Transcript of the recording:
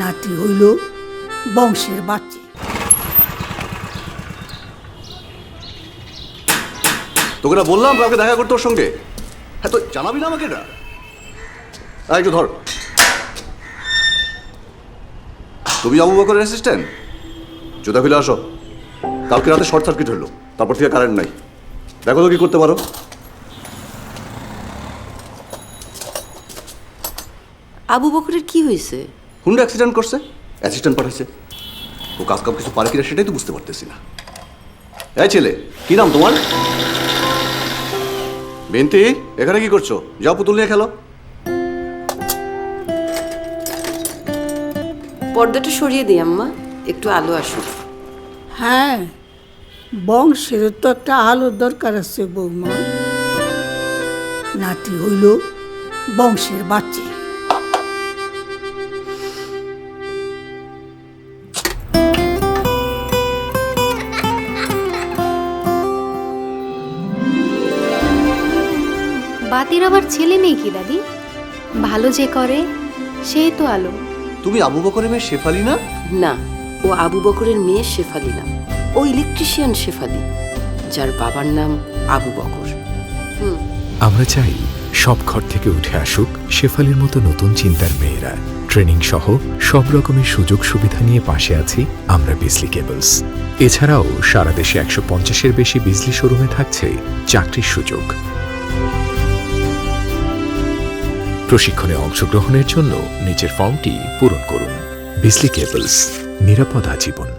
নাতি হইল বংশের বাচ্চা। তোকে না বললাম কাউকে দেখা করতে ওর সঙ্গে? হ্যাঁ তো জানাবি না আমাকে এটা? একটু ধর। তুমি আবু বকরের অ্যাসিস্ট্যান্ট জুতা খুলে আসো। কালকে রাতে শর্ট সার্কিট হলো। তারপর থেকে কারেন্ট নাই। দেখো তো কি করতে পারো। আবু বকরের কি হয়েছে? হুন্ডা অ্যাক্সিডেন্ট করছে অ্যাসিস্ট্যান্ট পাঠাইছে। ও কাজ কাম কিছু পারে কিনা সেটাই তো বুঝতে পারতেছি না। এই ছেলে কি নাম তোমার? বিনতি এখানে কি করছ? যাও পুতুল নিয়ে খেলো। পর্দাটা সরিয়ে দিই আম্মা। একটু আলো আসুক। হ্যাঁ বংশের তো একটা আলোর দরকার আছে বৌমা। নাতি হইল বংশের বাচ্চা। বাতির আবার ছেলে নেই কি দাদি? ভালো যে করে সেই তো আলো। তুমি আবু বকরের মেয়ে শেফালি না? না ও আবু বকরের মেয়ে শেফালি না। ও ইলেকট্রিশিয়ান শেফালি যার বাবার নাম আবু বকর। হুম। আমরা চাই সব ঘর থেকে উঠে আসুক শেফালির মতো নতুন চিন্তার মেয়েরা। ট্রেনিং সহ সব রকমের সুযোগ সুবিধা নিয়ে পাশে আছি আমরা বিজলি কেবলস। এছাড়াও সারা দেশে একশো পঞ্চাশের বেশি বিজলি শোরুমে থাকছে চাকরির সুযোগ। প্রশিক্ষণে অংশগ্রহণের জন্য নিচের ফর্মটি পূরণ করুন। বিসলি কেবলস নিরাপদা আজীবন।